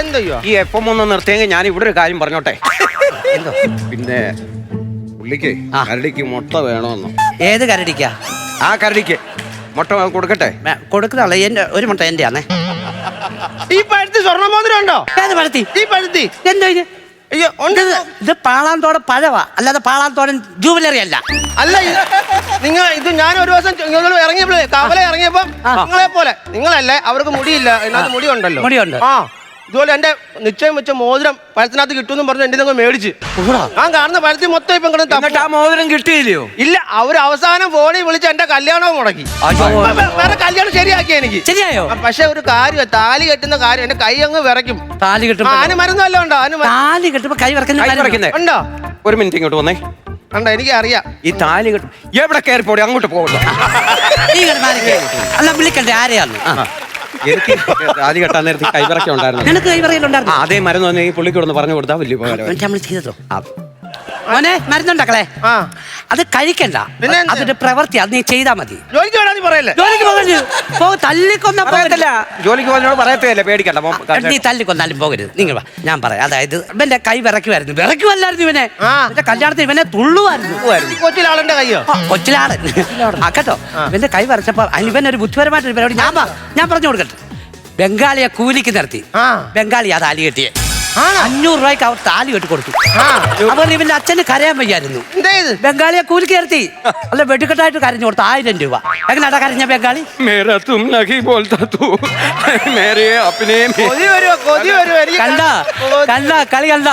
എന്തയ്യോ ഈ എപ്പം ഒന്ന് നിർത്തിയെങ്കിൽ ഞാൻ ഇവിടെ ഒരു കാര്യം പറഞ്ഞോട്ടെ? പിന്നെ പുള്ളിക്ക്. കരടിക്ക് മുട്ട വേണമെന്നോ ഏത് കരടിക്കാ? ആ കരടിക്ക്. മുട്ട കൊടുക്കട്ടെ? കൊടുക്കുന്നതല്ല കൊടുക്കുന്നതാളെ എന്റെ ഒരു മുട്ട എന്റെ ആണേ ഈ പഴുത്തി സ്വർണമോതിരം ഉണ്ടോ ഏത് പഴുത്തി? ഈ പഴുത്തി. എന്തോ ഇത്? അയ്യോ ഉണ്ട്. ഇത് ഇത് പാളാന്തോടൻ പഴവാ. അല്ലാതെ പാളാന്തോടൻ ജൂബിലറി അല്ല. അല്ല ഇത് നിങ്ങൾ ഇത് ഞാൻ ഒരു ദിവസം നിങ്ങൾ ഇറങ്ങിയപ്പോഴേ കവല ഇറങ്ങിയപ്പോ നിങ്ങളെ പോലെ നിങ്ങളല്ലേ അവർക്ക് മുടിയില്ല. മുടിയുണ്ടല്ലോ മുടി ഉണ്ടല്ലോ മുടിയുണ്ട്. ആ. ഇതുപോലെ എന്റെ നിശ്ചയം വെച്ച മോതിരം പഴത്തിനകത്ത് കിട്ടുമെന്ന് പറഞ്ഞു എന്റെ നിങ്ങൾ മേടിച്ച്. ഞാൻ കാണുന്ന പഴത്തിൽ മൊത്തം ഇപ്പം കിടന്ന് ആ മോതിരം കിട്ടിയില്ലയോ? ഇല്ല അവർ അവസാനം ഫോണിൽ വിളിച്ച് എന്റെ കല്യാണവും മുടക്കി. വേറെ കല്യാണം ശരിയാക്കി എനിക്ക്? ശരിയായോ? പക്ഷെ ഒരു കാര്യം താലി കെട്ടുന്ന കാര്യം എന്റെ കൈ അങ്ങ് വിറയ്ക്കും. താലി കെട്ടും കെട്ടുമ്പോ അതിന് മരുന്ന് ഉണ്ടോ? താലി കെട്ടുമ്പോ കൈ വറക്കുന്ന. ഉണ്ടോ? ഒരു മിനിറ്റ് ഇങ്ങോട്ട് വന്നേ. ഉണ്ടോ? എനിക്ക് അറിയാം ഈ താലി കെട്ടും എവിടെ കയറി പോടി? അങ്ങോട്ട് പോകണ്ടോ. അല്ല വിളിക്കണ്ടേ? ആരെയാന്ന് ആ. എനിക്ക് താലി കെട്ടാൻ നേരത്തെ കൈവിറക്കം ഉണ്ടായിരുന്നു. നിനക്ക് കൈ ആ പറയലുണ്ടായിരുന്നു അതേ മരുന്ന് വന്ന് ഈ പുള്ളിക്ക് ഒന്ന് പറഞ്ഞു കൊടുത്താൽ വലിയ ഉപകാരം നമ്മൾ ചെയ്തോ? മോനെ മരുന്നുണ്ടാക്കളെ. ആ. അത് കഴിക്കണ്ട. പിന്നെ എന്ത്? അതൊരു പ്രവൃത്തി അത് നീ ചെയ്താ മതി. ജോലിക്ക് വേണമെന്ന് പറയല്ലേ? ജോലിക്ക് പോകരുത് പോ തല്ലിക്കൊന്ന പറയത്തില്ല. ജോലിക്ക് പോകുന്നതിനോട് പറയത്തില്ല പേടിക്കണ്ട മോൻ നീ തല്ലിക്കൊന്നാലും പോകരുത്. നിങ്ങൾ വാ ഞാൻ പറയാം. അതായത് ഇവന്റെ കൈ വിറയ്ക്കുമായിരുന്നു. വിറയ്ക്കുമല്ലായിരുന്നു ഇവനെ. ആ. ഇവന്റെ കല്യാണത്തിന് ഇവനെ തുള്ളുമായിരുന്നു. ഈ കൊച്ചിലാളന്റെ കയ്യോ? ആ, കൊച്ചിലാടൻ ആ കേട്ടോ. ഇവന്റെ കൈ വരച്ചപ്പോ അതിന് ഇവനൊരു ബുദ്ധിപരമായിട്ടൊരു പരിപാടി. ഞാൻ പ- ഞാൻ പറഞ്ഞു കൊടുക്കട്ടെ. ബംഗാളിയെ കൂലിക്ക് നിർത്തി. ആ. ബംഗാളി അത് അലി കെട്ടിയെ. ആണോ? അഞ്ഞൂറ് രൂപയ്ക്ക് അവർ താലി കെട്ടി കൊടുത്തു. അവർ ഇവന്റെ അച്ഛന് കരയാൻ വയ്യായിരുന്നു. ബംഗാളിയെ കൂലി കയർത്തി. അല്ല വെടിക്കെട്ടായിട്ട് കരഞ്ഞു കൊടുത്തു ആയിരം രൂപ. എങ്ങനെയാ കരഞ്ഞ ബംഗാളി? കളി കണ്ട?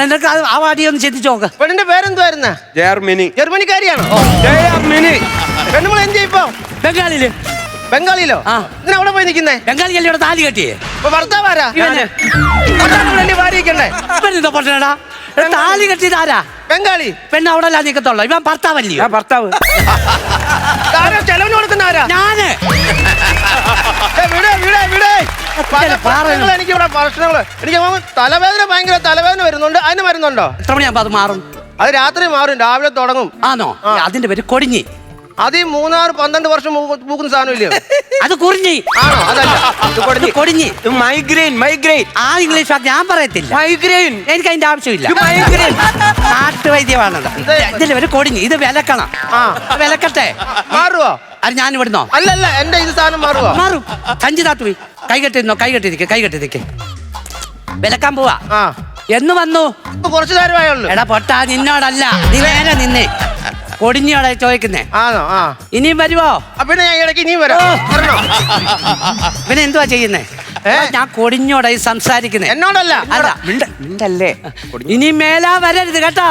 നിനക്ക് ആ വാടി ഒന്ന് ചിന്തിച്ചു നോക്ക. പെണ്ണിന്റെ പേരെന്തുവായിരുന്ന? ജർമ്മനി ജർമ്മനിക്കാരിയാണോ? ജർമ്മനി പെണ്ണുമ്പോൾ എന്ത് ചെയ്യും ബംഗാളിയിൽ? ബംഗാളിയിലോ? ആ. അവിടെ പോയി നിൽക്കുന്നേ? ബംഗാളി അല്ലേ ഇവിടെ താലി കെട്ടിയേ? ഇപ്പൊ ഭർത്താവാരാ ഇവന്. ഭർത്താവിനെ ഭാര്യക്കണ്ടേ ഇവനെന്താ പൊട്ടനടാ എടാ, താലി കെട്ടിയത് ആരാ? ബംഗാളി. പെണ്ണ് അവിടെ അല്ല നിൽക്കത്തുള്ളൂ ഇവൻ ഭർത്താവല്ലയോ? ഞാൻ ഭർത്താവ്. ആരാ ചെലവിന് കൊടുക്കുന്ന ആരാ? ഞാൻ. ഏ, വിട്, വിട്, വിട്. പല എനിക്ക് ഇവിടെ പ്രശ്നങ്ങൾ. എനിക്ക് തോന്നുന്നു തലവേദന ഭയങ്കര തലവേദന വരുന്നുണ്ട്. അതിന് മരുന്നുണ്ടോ? എത്ര മണിയാകുമ്പോ അത് മാറും? അത് രാത്രി മാറും. രാവിലെ തുടങ്ങും. ആണോ? അതിന്റെ പേര് കൊടിഞ്ഞി. അത് ഈ മൂന്നാറ് പന്ത്രണ്ട് വർഷം പൂക്കുന്ന സാധനമില്ലേ? അത് കുറിഞ്ഞി. ആണോ? അതല്ല. അത് കൊടിഞ്ഞി. മൈഗ്രെയിൻ മൈഗ്രെയിൻ ആ ഇംഗ്ലീഷ് വാക്ക് ഞാൻ പറയത്തില്ല. മൈഗ്രെയിൻ എനിക്ക് അതിന്റെ ആവശ്യമില്ല. മൈഗ്രെയിൻ നാട്ടുവൈദ്യമാണത്. ഇതിന്റെ ഒരു കൊടിഞ്ഞി. ഇത് വിലക്കണം. ആ. വിലക്കട്ടെ. മാറുവോ? അത് ഞാൻ ഇവിടുന്നോ അല്ലല്ല എന്റെ ഇത് സാധനം മാറുവോ? മാറും. കഞ്ചി താത്തു പോയി കൈ കെട്ടിരുന്നോ? കൈ കെട്ടിരിക്കെ കൈ കെട്ടിരിക്കെ. വിലക്കാൻ പോവാ. എന്ന് വന്നു? കുറച്ചു നേരമായുള്ളൂ എടാ പൊട്ടാ നിന്നോടല്ല. നീ നേരെ നിന്നേ. കൊടിഞ്ഞോടെ ചോദിക്കുന്നേ. ആണോ? ആ. ഇനിയും വരുവോ? അപ്പൊ പിന്നെ ഞാൻ ഇടയ്ക്ക് ഇനിയും വരാം. വരണോ പിന്നെ എന്തുവാ ചെയ്യുന്നേ? ഞാൻ ഞാൻ കൊടിഞ്ഞോടായി സംസാരിക്കുന്നേ. എന്നോടല്ല. അല്ല. മിണ്ടല്ലേ? ഇനി മേലാ വരരുത് കേട്ടോ.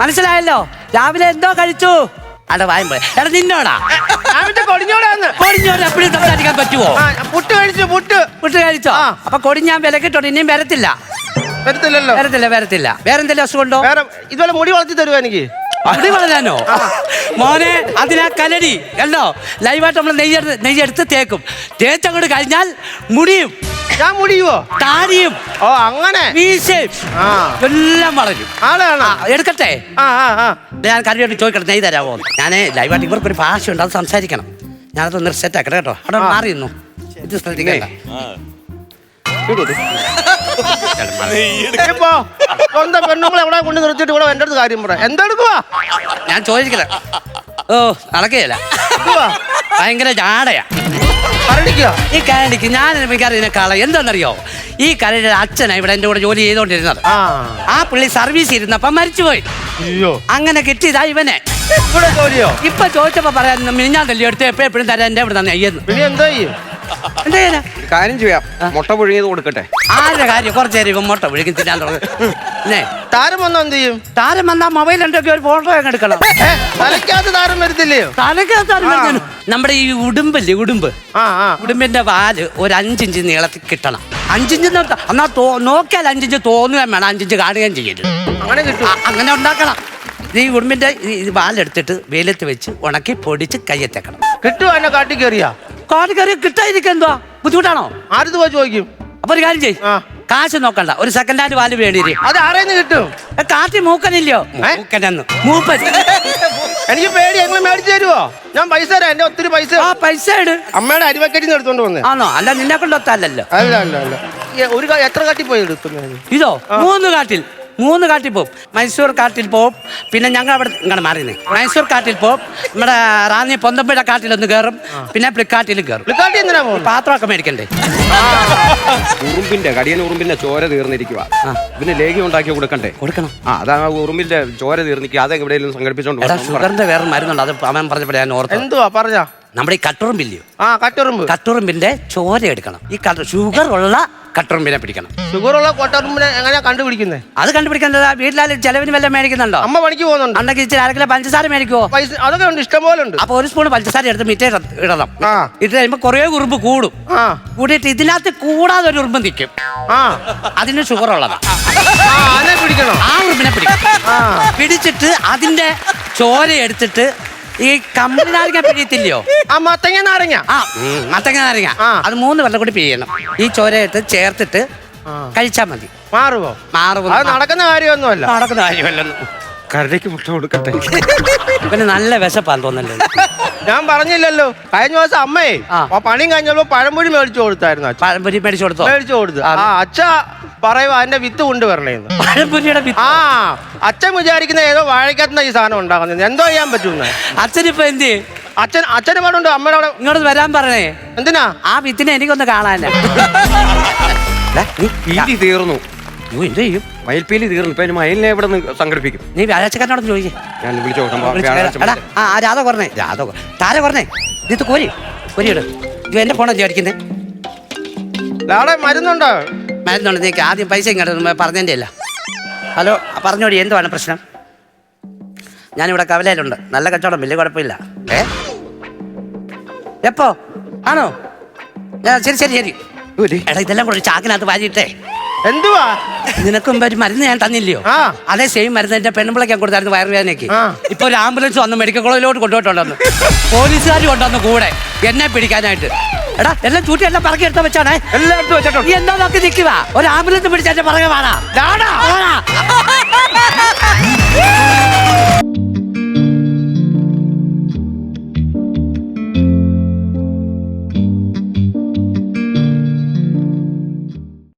മനസ്സിലായല്ലോ? രാവിലെ എന്തോ കഴിച്ചു? അട വായും പോയി. എടാ നിന്നോടാ. ഞാൻ വിട്ട് കൊടിഞ്ഞോടാന്ന്. കൊടിഞ്ഞോട് എപ്പോഴും സംസാരിക്കാൻ പറ്റുമോ ആ പുട്ട് കഴിച്ചു പുട്ട്. പുട്ട് കഴിച്ചോ? ആ. അപ്പൊ കൊടിഞ്ഞാൻ വിലക്കിട്ടോ ഇനിയും വരത്തില്ല. വരത്തില്ലല്ലോ. വരത്തില്ല വരത്തില്ല. വേറെന്തെങ്കിലും അസുഖമുണ്ടോ? വേറെ ഇതുപോലെ മുടി വളർത്തി തരുമോ എനിക്ക്? മുടി വളരാനോ? മോനെ അതിനാ കലടി കണ്ടോ? ലൈവായിട്ട് നമ്മൾ നെയ്യെടുത്ത് നെയ്യെടുത്ത് തേക്കും. തേച്ചങ്ങോട്ട് കഴിഞ്ഞാൽ മുടിയും ഞാൻ മുടിയുവോ? താടിയും ഓ അങ്ങനെ? മീശയും ആ. എല്ലാം വളരും. ആളാണോ ആ, എടുക്കട്ടെ? ആ ആ ആ. ഞാൻ കറിയോട്ട് ചോദിക്കട്ടെ നെയ് തരാമോ ഞാൻ ലൈവായിട്ട് ഇവർക്കൊരു ഭാഷയുണ്ട് അത് സംസാരിക്കണം. ഞാനതൊന്ന് സെറ്റ് ആക്കട്ടെ കേട്ടോ. അവിടെ മാറിയിരുന്നു ഇത് ശ്രദ്ധിക്കണ്ട. ഇപ്പൊ സ്വന്തം പെണ്ണുങ്ങളെ എവിടെ കൊണ്ട് നിർത്തിയിട്ട് ഇവിടെ എന്റെ അടുത്ത് കാര്യം പറ. എന്തെടുക്കുവാ ഞാൻ ചോദിക്കില്ല ഓ നടക്കുകയില്ല ഭയങ്കര ജാടയാ. പറഞ്ഞിക്കുക ഈ കരടിക്ക് ഞാൻ എനിക്കറിയുന്നേക്കാളെ എന്താണെന്നറിയോ ഈ കരടിയുടെ അച്ഛനാ ഇവിടെ എന്റെ കൂടെ ജോലി ചെയ്തോണ്ടിരുന്നത്. ആ. ആ പുള്ളി സർവീസ് ഇരുന്നപ്പം മരിച്ചുപോയി. അയ്യോ. അങ്ങനെ കിട്ടിയതാ ഇവനെ. ഇവിടെ ജോലിയോ? ഇപ്പൊ ചോദിച്ചപ്പോ പറയാൻ മിനിഞ്ഞാൻ തല്ലി എടുത്ത്? എപ്പോഴും എപ്പോഴും തരാൻ എന്റെ ഇവിടെ തന്നെ അയ്യെന്ന് പിന്നെ എന്താ ചെയ്യും? എന്താ ചെയ്യാനാ കാര്യം ചെയ്യാം. മുട്ട പുഴുങ്ങിയത് കൊടുക്കട്ടെ. ആരുടെ കാര്യം? കുറച്ച് നേരം മുട്ട വിളിക്കും തിന്നാൻ തുടങ്ങി. താരം വന്നാ എന്ത് ചെയ്യും? താരം വന്നാ മൊബൈൽ എന്തൊക്കെ ഒരു ഫോട്ടോ അങ്ങ് എടുക്കണം. ഏ, തലയ്ക്കകത്ത് താരം വരത്തില്ലയോ താരം വരുന്നതിന്. നമ്മുടെ ഈ ഉടുമ്പല്ലേ ഉടുമ്പ്? ആ ആ. ഉടുമ്പിന്റെ വാൽ ഒരു അഞ്ചിഞ്ച് നീളത്തിൽ കിട്ടണം. അഞ്ചിഞ്ച് എന്നാ തോ നോക്കിയാൽ അഞ്ചിഞ്ച് തോന്നുകയും വേണം. അഞ്ചിഞ്ച് കാണുകയും ചെയ്യരുത്. അങ്ങനെ കിട്ടും. ആ, അങ്ങനെ ഉണ്ടാക്കണം. ഈ ഉടുമ്പിന്റെ ഈ വാലെടുത്തിട്ട് വെയിലത്ത് വെച്ച് ഉണക്കി പൊടിച്ച് കയ്യെത്തേക്കണം. കിട്ടുമോ എന്നെ കാട്ടി കയറിയാ? കാട് കയറി കിട്ടാതിരിക്കുക എന്തുവാ? ബുദ്ധിമുട്ടാണോ? ആരും പോയി ചോദിക്കും? അപ്പൊ ഒരു കാര്യം ചെയ് ആ. കാശ് നോക്കണ്ട. ഒരു സെക്കൻഡ് ഹാൻഡ് വാൽ വേണ്ടി അത് ആരെന്ന് കിട്ടും? കാട്ടി മൂക്കനില്ലയോ? മൂക്കനെന്ന്. മൂപ്പൻ. എനിക്ക് പേടി. ഞങ്ങൾ മേടിച്ചു തരുവോ? ഞാൻ പൈസ തരാം. എന്റെ ഒത്തിരി പൈസ. ആ പൈസ ഇട്. അമ്മയുടെ അരിവക്കറ്റിന്ന് എടുത്തോണ്ട് വന്നേ. ആണോ? അല്ല നിന്നെ കൊണ്ടൊത്തല്ലോ അല്ല അല്ല അല്ല. ഒരു ക- എത്ര കാട്ടി പോയി എടുത്തു? ഇതോ? മൂന്ന് കാട്ടിൽ. മൂന്ന് കാട്ടിൽ പോവും. മൈസൂർ കാട്ടിൽ പോവും. പിന്നെ ഞങ്ങൾ അവിടെ ഇങ്ങനെ മാറിയുന്നേ മൈസൂർ കാട്ടിൽ പോവും. നമ്മുടെ റാന്നി പൊന്തമ്പുഴ കാട്ടിലൊന്ന് കയറും പിന്നെ പ്ലിക്കാട്ടിൽ കയറും പാത്രമൊക്കെ മേടിക്കണ്ടേ? ഉറുമ്പിന്റെ കടിയൻ ഉറുമ്പിന്റെ ചോര തീർന്നിരിക്കുക പിന്നെ ലേഖ്യം ഉണ്ടാക്കി കൊടുക്കണ്ടേ? കൊടുക്കണം. ആ അതാ ഉറുമ്പിന്റെ ചോര തീർന്നിരിക്കുക അത് എവിടെയെങ്കിലും സംഘടിപ്പിച്ചോണ്ട് ഷുഗറിന്റെ വേറെ മരുന്നുണ്ട്. അത് അവൻ പറഞ്ഞപ്പോഴേ ഞാൻ ഓർത്തു എന്തുവാ? പറഞ്ഞ. നമ്മുടെ ഈ കട്ടുറുമ്പില്ലയോ ആ കട്ടുറുമ്പ്. കട്ടുറുമ്പിന്റെ ചോര എടുക്കണം. ഈ ഷുഗർ ഉള്ള കട്ടുറുമ്പിനെ പിടിക്കണം. ഷുഗർ ഉള്ള കട്ടുറുമ്പിനെ എങ്ങനെയാ കണ്ടുപിടിക്കുന്നത് അത് കണ്ടുപിടിക്കാൻ വീട്ടിലാൽ ചെലവിന് വല്ലതും മേടിക്കുന്നുണ്ടോ? അമ്മ പണിക്ക് പോകുന്നുണ്ട്. ഉണ്ടെങ്കിൽ ഇച്ചിരി പഞ്ചസാര മേടിക്കുവോ? അതൊക്കെ ഉണ്ട് ഇഷ്ടം പോലെ ഉണ്ട്. അപ്പൊ ഒരു സ്പൂൺ പഞ്ചസാര എടുത്ത് മിറ്റേ ഇടണം. ആ. ഇട്ട് കഴിയുമ്പോ കുറേ ഉറുമ്പ് കൂടും. ആ. കൂടിയിട്ട് ഇതിനകത്ത് കൂടാതെ ഒരു ഉറുമ്പ് നിൽക്കും. ആ. അതിന് ഷുഗർ ഉള്ളതാ. പിടിക്കണോ. ആ ഉറുമ്പിനെ പിടിക്കണം. പിടിച്ചിട്ട് അതിന്റെ ചോര എടുത്തിട്ട് ഈ കമ്പനി നാരങ്ങ പിഴിയത്തില്ലയോ? ആ മത്തങ്ങ നാരങ്ങ. ആ മത്തങ്ങ നാരങ്ങ. ആ. അത് മൂന്ന് വെള്ളം കൂടി പിഴിയണം. ഈ ചോര എടുത്ത് ചേർത്തിട്ട് ആ. കഴിച്ചാൽ മതി. മാറുവോ? മാറുവോ? അത് നടക്കുന്ന കാര്യമൊന്നുമല്ല. നടക്കുന്ന കാര്യമല്ലെന്ന് കരടിക്ക് മുട്ട കൊടുക്കട്ടെ. പിന്നെ നല്ല വിശപ്പാന്ന് തോന്നല്ലോ ഞാൻ പറഞ്ഞില്ലല്ലോ. കഴിഞ്ഞ ദിവസം അമ്മയെ ആ. ആ പണിയും കഴിഞ്ഞപ്പോ പഴംപൊരി മേടിച്ചു കൊടുത്തായിരുന്നു അച്ഛൻ. പഴംപൊരി മേടിച്ചു കൊടുത്തോ? മേടിച്ചു കൊടുത്തു. ആ അച്ഛ പറയുക അതിന്റെ വിത്ത് കൊണ്ടുവരണേന്ന് പഴംപൊരിയുടെ വിത്ത്? ആ അച്ഛൻ വിചാരിക്കുന്ന ഏതോ വാഴക്കത്തുന്ന ഈ സാധനം ഉണ്ടാകുന്നത് എന്തോ ചെയ്യാൻ പറ്റുന്ന അച്ഛനിപ്പോ എന്ത്? ചെയ്യും? അച്ഛൻ അച്ഛന് പാടുണ്ട് അമ്മയുടെ അവിടെ ഇങ്ങോട്ട് വരാൻ പറഞ്ഞേ എന്തിനാ? ആ വിത്തിനെ എനിക്കൊന്ന് കാണാനു. പീലി തീർന്നു. എന്ത് ചെയ്യും? മയിൽപ്പീലി തീർന്നു. ഇപ്പൊ അതിന് മയിലിനെ എവിടെ നിന്ന് സംഘടിപ്പിക്കും? നീ വ്യാഴാഴ്ചക്കാരനോട് ചോദിക്കേ. ഞാൻ വിളിച്ചു നോക്കാം വിളിച്ച് വ്യാഴാഴ്ച എടാ, ആ ആ, രാധ കുറഞ്ഞേ രാധ കൊ- താര കുറഞ്ഞേ ഇത് കോരി കോരിയിട് ഇത് എന്റെ ഫോണോ അടിക്കുന്നത് അവിടെ മരുന്നുണ്ടോ? മരുന്നുണ്ട് നീക്ക് ആദ്യം പൈസ ഇങ്ങോട്ട് പറഞ്ഞതിന്റെ അല്ല ഹലോ പറഞ്ഞോടി എന്തുവാണ് പ്രശ്നം? ഞാനിവിടെ കവലയിലുണ്ട്. നല്ല കച്ചവടം വലിയ കുഴപ്പമില്ല. ഏ? എപ്പോ? ആണോ? ആ, ശരി ശരി ശരി. എടാ ഇതെല്ലാം കൂടെ ചാക്കിനകത്ത് വാരിയിട്ടേ. എന്തുവാ? നിനക്കും മുമ്പ് ഒരു മരുന്ന് ഞാൻ തന്നില്ലയോ? അതേ സെയിം മരുന്ന് എന്റെ പെണ്ണുമ്പിളയ്ക്ക് ഞാൻ കൊടുത്തായിരുന്നു വയറുവേദനയ്ക്ക്. ഇപ്പൊ ഒരു ആംബുലൻസ് വന്ന് മെഡിക്കൽ കോളേജിലോട്ട് കൊണ്ടുപോയിട്ടുണ്ടെന്ന്. പോലീസുകാർ കൊണ്ടുവന്ന് കൂടെ. എന്നെ പിടിക്കാനായിട്ട്. എടാ എല്ലാം ചൂട്ടി എല്ലാം പറക്കി എടുത്ത വെച്ചാണേ. എല്ലാം എടുത്ത് വെച്ചിട്ടുണ്ട്. നീ എന്താ നോക്കി നിൽക്കുക ഒരു ആംബുലൻസ് പിടിച്ച എന്റെ പറകെ വേണ